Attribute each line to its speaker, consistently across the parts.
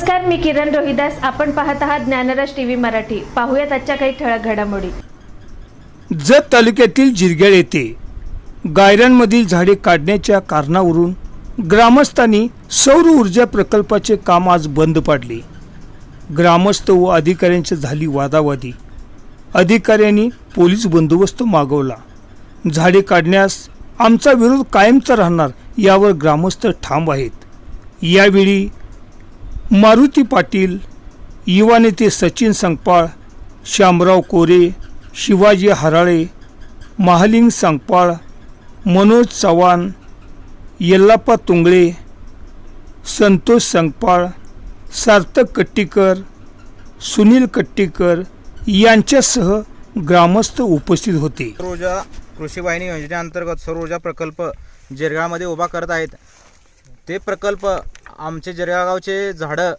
Speaker 1: नमस्कार मी किरण रोहिदास. आपण पाहत आहात ज्ञानराज टीव्ही मराठी. पाहूयात आजच्या काही ठळक घडामोडी.
Speaker 2: जत तालुक्यातील जिरगेळ येथे गायरांमधील झाडे काढण्याच्या कारणावरून ग्रामस्थांनी सौर ऊर्जा प्रकल्पाचे काम आज बंद पाडले. ग्रामस्थ व अधिकाऱ्यांची झाली वादावादी. अधिकाऱ्यांनी पोलीस बंदोबस्त मागवला. झाडे काढण्यास आमचा विरोध कायमचा राहणार यावर ग्रामस्थ ठाम आहेत. यावेळी मारुती पाटील युवा नेते सचिन संगपाळ श्यामराव कोरे शिवाजी हराळे महालिंग सांगपाळ मनोज चव्हाण यल्लाप्पा तुंगळे संतोष संगपाळ सार्थक कट्टीकर सुनील कट्टीकर यांच्यासह ग्रामस्थ उपस्थित होते.
Speaker 3: सौर ऊर्जा कृषी वाहिनी योजनेअंतर्गत सौर ऊर्जा प्रकल्प जिरगाळमध्ये उभा करत आहेत. ते प्रकल्प आमचे जिरगाव झाडं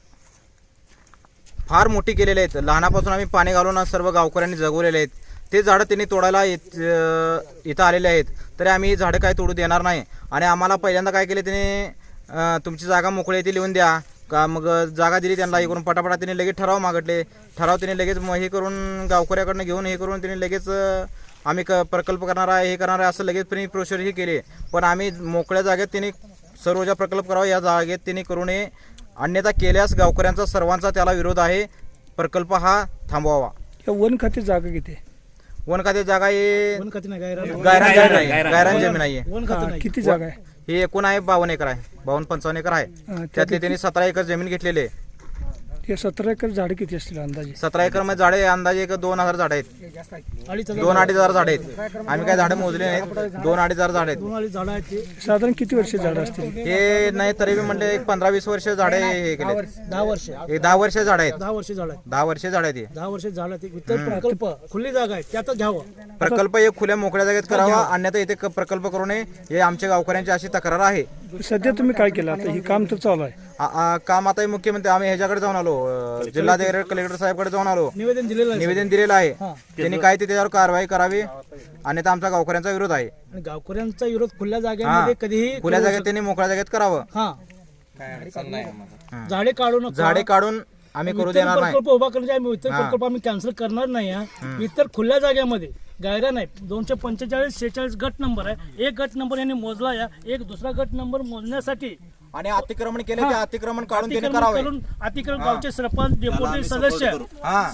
Speaker 3: फार मोठी केलेले आहेत. लहानापासून आम्ही पाणी घालून सर्व गावकऱ्यांनी जगवलेले आहेत. ते झाडं त्यांनी तोडायला येत इथं आलेले आहेत. तरी आम्ही झाडं काय तोडू देणार नाही. आणि आम्हाला पहिल्यांदा काय केले त्यांनी तुमची जागा मोकळी येते ती लिहून द्या. का मग जागा दिली त्यांना हे करून पटापटा त्यांनी लगेच ठराव मागटले ठराव त्यांनी लगेच मग हे करून गावकऱ्याकडनं घेऊन हे करून त्यांनी लगेच आम्ही क प्रकल्प करणार आहे हे करणार आहे असं लगेच त्यांनी प्रोशरही केले. पण आम्ही मोकळ्या जागेत त्यांनी सर्वजा प्रकल्प करावा या जागेत त्यांनी करू नये अन्यथा केल्यास गावकऱ्यांचा सर्वांचा त्याला विरोध आहे. प्रकल्प हा थांबवावा.
Speaker 2: या वन खाते जागा किती?
Speaker 3: वन खाते जागा हे
Speaker 4: वन खाते नाही गायरान.
Speaker 3: जमीन आहे. गायरान जमीन आहे.
Speaker 4: वन खाते
Speaker 2: हा,
Speaker 4: नाही.
Speaker 2: किती जागा आहे?
Speaker 3: ही एकूण आहे बावन्न एकर आहे. बावन्न पंचावन्न एकर आहे. त्यातले त्यांनी सतरा एकर जमीन घेतलेली आहे.
Speaker 2: या सतरा एकर झाडे किती असतील अंदाजे?
Speaker 3: सतरा एकरमध्ये झाडे अंदाजे एक दोन हजार झाडं आहेत.
Speaker 4: अडीच हजार
Speaker 3: दोन अडीच हजार झाडे आहेत. आम्ही काय झाडं मोजले नाहीत. दोन अडीच हजार झाडे आहेत.
Speaker 4: दोन अडीच झाडं आहेत ते.
Speaker 2: साधारण किती वर्ष झाडं असतील?
Speaker 3: हे नाही तरी बी म्हणले एक पंधरा वीस वर्ष झाडे हे केले
Speaker 4: दहा वर्ष.
Speaker 3: एक दहा वर्ष झाडे आहेत.
Speaker 4: दहा वर्ष झाड आहेत.
Speaker 3: दहा वर्ष झाडे आहेत हे.
Speaker 4: दहा वर्ष झाड आहेत. इतर प्रकल्प खुली जागा आहे. त्यातच घ्यावं.
Speaker 3: प्रकल्प एक खुल्या मोकळ्या जागेत करावा. अन्यथा इथे क- प्रकल्प करू नये. हे आमच्या गावकऱ्यांची अशी तक्रार आहे.
Speaker 2: सध्या तुम्ही काय केलं? आता हे काम तर चालू आहे.
Speaker 3: आ- आ- काम आता हे मुख्यमंत्री आम्ही ह्याच्याकडे जाऊन आलो. अं, जिल्हाधिकारी कलेक्टर साहेबकडे जाऊन आलो.
Speaker 4: निवेदन दिलेलं आहे
Speaker 3: निवेदन दिलेलं आहे. त्यांनी काय ते त्याच्यावर कारवाई करावी अन्यथा आमचा गावकऱ्यांचा विरोध आहे.
Speaker 4: आणि गावकऱ्यांचा विरोध खुल्या जागेमध्ये कधीही
Speaker 3: खुल्या जागेत त्यांनी मोकळ्या जागेत करावं.
Speaker 4: हा. झाडे काढू नका.
Speaker 3: झाडे काढून आम्ही करू
Speaker 4: इतर
Speaker 3: देणार नाही.
Speaker 4: प्रकल्प उभा करण्याचे आम्ही इतर प्रकल्प आम्ही कॅन्सल करणार नाही हा. इतर खुल्या जागेमध्ये गायरान आहे दोनशे पंचेचाळीस शेहेचाळीस गट नंबर आहे. एक गट नंबर यांनी मोजला या. एक दुसरा गट नंबर मोजण्यासाठी
Speaker 3: आणि अतिक्रमण केले ते अतिक्रमण काढून
Speaker 4: अतिक्रमण
Speaker 3: करावे.
Speaker 4: करून अतिक्रमण गावचे सरपंच डेप्युटी सदस्य.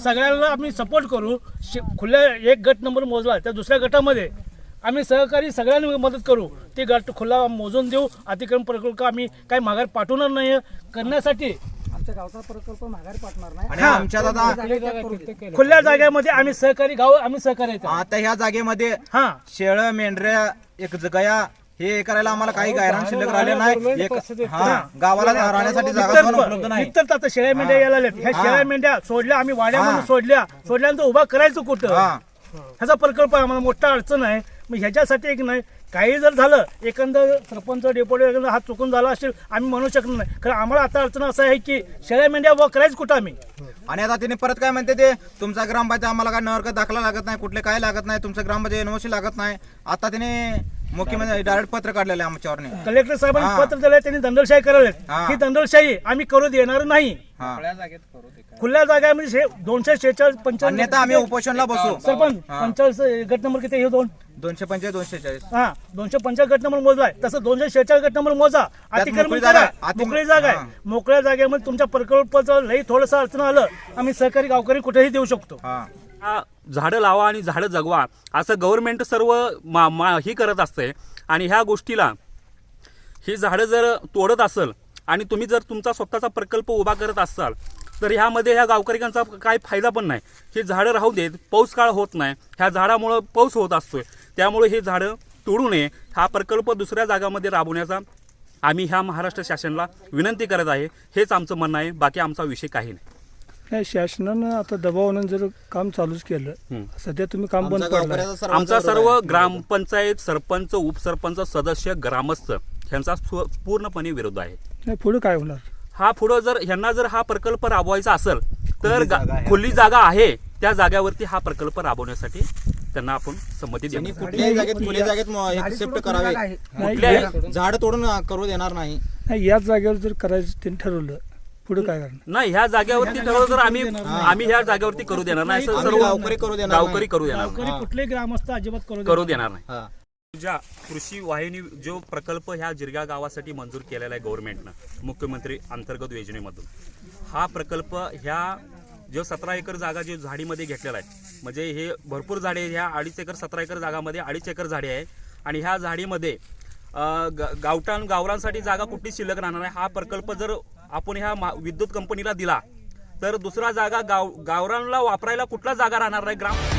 Speaker 4: सगळ्यांना आम्ही सपोर्ट करू. शे- खुल्या एक गट नंबर मोजला. त्या दुसऱ्या गटामध्ये आम्ही सहकारी सगळ्यांनी मदत करू. ते गट खुला मोजून देऊ. अतिक्रमण प्रकल्प आम्ही काही माघार पाठवणार नाही करण्यासाठी
Speaker 3: आणि
Speaker 4: खुल्या जागेमध्ये आम्ही सहकारी गाव आम्ही सहकार्य आहे.
Speaker 3: आता ह्या जागेमध्ये
Speaker 4: हा.
Speaker 3: शेळ मेंढऱ्या एक गया हे करायला आम्हाला काही गायरान शिल्लक राहिले नाही. एक हा गावाला राहण्यासाठी जागा पण उपलब्ध नाही?
Speaker 4: इतर आता शेळ्या मेंढ्या यायला लागल्यात. ह्या शेळ्या मेंढ्या सोडल्या आम्ही वाड्यामध्ये सोडल्या. सोडल्यानंतर उभा करायचं कुठं?
Speaker 3: हा.
Speaker 4: ह्याचा प्रकल्प आहे आम्हाला मोठा अडचण आहे. मग ह्याच्यासाठी एक नाही काही जर झालं एखादं सरपंच डेपोटी एखादा हात चुकून झाला असेल आम्ही म्हणू शकणार नाही. कारण आम्हाला आता अडचण असं आहे की शेळ्या मेंढ्या व करायचं कुठं आम्ही?
Speaker 3: आणि आता तिने परत काय म्हणते ते तुमचा ग्रामपंचायत आम्हाला काय नवर दाखला लागत नाही कुठले काय लागत नाही तुमचं ग्रामपंचायत एनओसी लागत नाही. आता तिने मुख्यमंत्री डायरेक्ट पत्र काढलेलं आहे आमच्यावर
Speaker 4: कलेक्टर साहेबांनी
Speaker 3: हा.
Speaker 4: पत्र दिलं त्यांनी दंडलशाही करायला
Speaker 3: हा.
Speaker 4: ही दंडलशाही आम्ही करू देणार नाही.
Speaker 3: हा.
Speaker 4: खुल्या जागामध्ये शे- दोनशे शेहेचाळीस पंचावन्न
Speaker 3: अन्यथा आम्ही उपोषणला बसू.
Speaker 4: सरपंच पंचाळीस गट नंबर किती हे दोन.
Speaker 3: दोनशे पंचाळीस दोनशे चाळीस.
Speaker 4: हा दोनशे पंचाळीस गट नंबर मोजलाय. तसं दोनशे शेहेचाळीस गट नंबर मोजा. अतिक्रमण
Speaker 3: मोकळी जागा
Speaker 4: करा.
Speaker 3: आहे.
Speaker 4: मोकळी जागा
Speaker 3: हा.
Speaker 4: आहे मोकळ्या जागेमध्ये तुमच्या प्रकल्पाचं लई थोडंसं अडचण आलं आम्ही सहकारी गावकरी कुठेही देऊ शकतो.
Speaker 3: हा.
Speaker 5: आ, झाडं लावा आणि झाडं जगवा. असं गव्हर्नमेंट सर्व मा मा ही करत असते आणि ह्या गोष्टीला ही झाडं जर तोडत असेल आणि तुम्ही जर तुमचा स्वतःचा प्रकल्प उभा करत असाल तर ह्यामध्ये ह्या गावकऱ्यांचा काही फायदा पण नाही. ही झाडं राहू देत पाऊस काळ होत नाही. ह्या झाडामुळं पाऊस होत असतोय. त्यामुळे हे झाडं तोडू नये. हा प्रकल्प दुसऱ्या जागामध्ये राबवण्याचा आम्ही ह्या महाराष्ट्र शासनाला विनंती करत आहे. हेच आमचं म्हणणं आहे. बाकी आमचा विषय काही नाही.
Speaker 2: शासनानं आता दबावानं जर काम चालूच केलं. सध्या तुम्ही काम बंद पडलं
Speaker 5: आमचा सर्व. ग्रामपंचायत सरपंच उपसरपंच सदस्य ग्रामस्थ ह्यांचा स्व- पूर्णपणे विरोध आहे.
Speaker 2: नाही पुढे काय होणार?
Speaker 5: हा पुढं जर ह्यांना जर हा प्रकल्प राबवायचा असेल तर गा- खुली जागा आहे. त्या जाग्यावरती हा प्रकल्प राबवण्यासाठी त्यांना आपण संमती
Speaker 3: त्यांनी
Speaker 5: देऊ
Speaker 3: कुठल्याही जागेत खुल्या जागेत म- हे शिफ्ट करावे.
Speaker 5: कुठल्याही
Speaker 3: झाड तोडून करू देणार नाही.
Speaker 2: नाही याच जागेवर जर करायचं त्यांनी ठरवलं पुढे काय करणार?
Speaker 5: नाही ह्या जागेवरती ठरवलं तर आम्ही आम्ही ह्या जागेवरती करू देणार नाही असं
Speaker 3: आम्ही
Speaker 5: सर्व
Speaker 3: गावकरी करू देणार नाही.
Speaker 5: गावकरी करू देणार नाही.
Speaker 4: कुठलेही ग्रामस्थ अजिबात करू
Speaker 5: देणार नाही.
Speaker 3: हा.
Speaker 5: ज्या कृषी वाहिनी जो प्रकल्प ह्या जिरगा गावासाठी मंजूर केलेला आहे गव्हर्नमेंटनं मुख्यमंत्री अंतर्गत योजनेमधून. हा प्रकल्प ह्या जो सतरा एकर जागा जो झाडीमध्ये घेतलेला आहे म्हणजे हे भरपूर झाडे ह्या अडीच एकर सतरा एकर जागामध्ये अडीच एकर झाडे आहे आणि ह्या झाडीमध्ये ग- गावठाण गावरांसाठी जागा कुठली शिल्लक राहणार आहे हा प्रकल्प जर आपण ह्या मा- विद्युत कंपनीला दिला तर दुसरा जागा गाव गावरांना वापरायला कुठला जागा राहणार नाही ग्राम